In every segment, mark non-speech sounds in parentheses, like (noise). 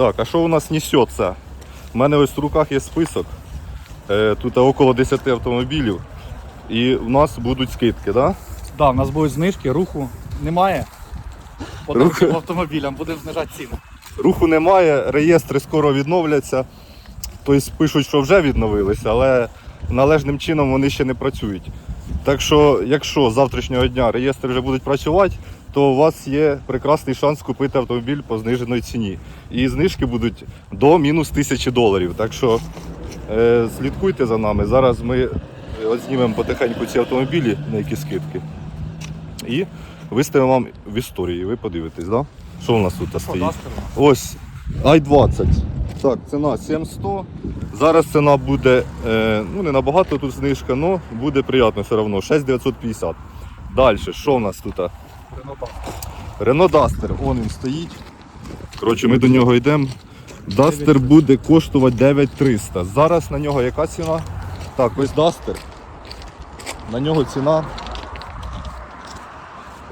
Так, а що у нас несеться? У мене ось в руках є список. Е, Тут около 10 автомобілів. І в нас будуть скидки, так? Да, у нас будуть знижки, руху немає. Таким автомобілям будемо знижати ціну. Руху немає, реєстри скоро відновляться. Тобто пишуть, що вже відновилися, але належним чином вони ще не працюють. Так що, якщо з завтрашнього дня реєстри вже будуть працювати, то у вас є прекрасний шанс купити автомобіль по зниженої ціні. І знижки будуть до мінус тисячі доларів. Так що е, слідкуйте за нами. Зараз ми е, от знімемо потихеньку ці автомобілі, на які скидки. І виставимо вам в історії. Ви подивитесь, да? що у нас тут стоїть? Ось i20. Так, ціна 7100. Зараз ціна буде, е, ну не набагато тут знижка, але буде приємно все одно. 6950. Далі, що в нас тут? Duster. Renault он він стоїть. Коротше, ми до нього йдемо. Duster буде коштувати 9300. Зараз на нього яка ціна? Так, ось Duster. На нього ціна.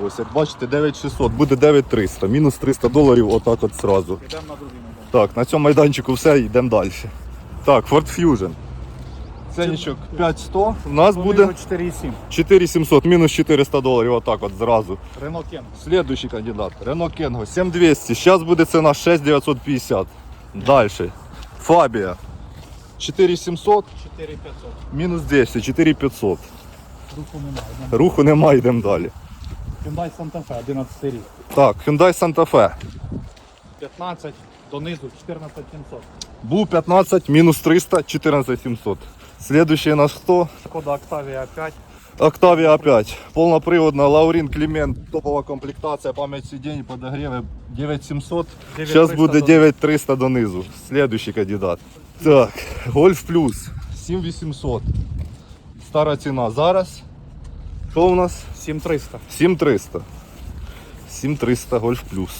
Ось, як бачите, 9600, буде 9300, мінус 300 доларів отак от зразу. Йдемо на другий. Так, на цьому майданчику все, йдемо далі. Так, Ford Fusion. Ценничок 5100. У нас буде 4,7. 4700, мінус 400 доларів, отак от зразу. Renault Kangoo. Следующий кандидат. Renault Kengo 7200. Сейчас буде ціна 6950. Дальше. Фабія 4700, 4500. мінус 200, 4500. Руху немає. Руху немає, йдемо далі. Hyundai Santa Fe, 11 рік. Так, Hyundai Santa Fe. 15, донизу 14700. Був 15, мінус 300, 14700. Следующий наш 100. Шкода Octavia 5. Octavia опять. Полноприводная, Лаурин Климент, топовая комплектация, память сидений, подогревы 9700. Сейчас буде 9300 донизу. Следующий кандидат. Так, Гольф Плюс 7800. Стара ціна. Зараз. Що у нас? 7300. 7300. 7300 Гольф Плюс.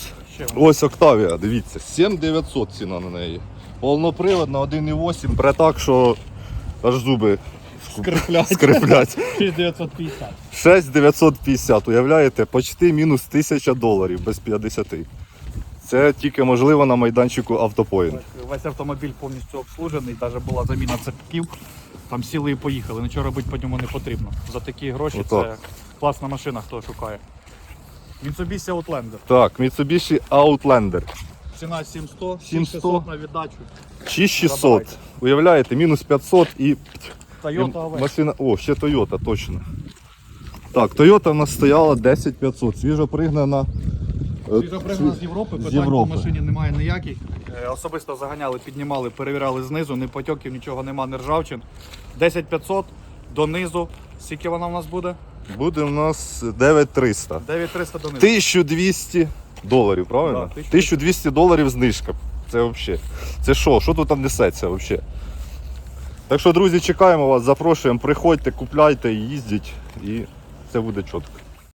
Ось Октавія, дивіться, 7900 ціна на неї. Повноприводна, 1,8, бре так, що аж зуби Скриплять. скриплять. (laughs) 6950. 6950, уявляєте, почти мінус 1000 доларів без 50. Це тільки можливо на майданчику автопоїнг. Весь автомобіль повністю обслужений, навіть була заміна цепків. Там сіли і поїхали. Нічого робити по ньому не потрібно. За такі гроші Отак. це класна машина, хто шукає. Mitsubishi Outlander. Так, Mitsubishi Outlander. Ціна 700, 700. на віддачу. 6600. Забирайте. Уявляєте, мінус 500 і Toyota Avensis. машина. О, ще Toyota, точно. Так, Toyota в нас стояла 10500, свіжо пригнана. е, Свіжа пригнана з Європи, з питань Європи. по машині немає ніяких. Е, Особисто заганяли, піднімали, перевіряли знизу, ні потьоків, нічого нема, не ржавчин. 10500 донизу. Скільки вона в нас буде? Буде у нас 9300. 9300 донизу. 1200 доларів, правильно? Да, 1200. 1200 доларів знижка. Це взагалі. Це що? Що тут там несеться взагалі? Так що, друзі, чекаємо вас, запрошуємо, приходьте, купляйте, їздіть і це буде чітко.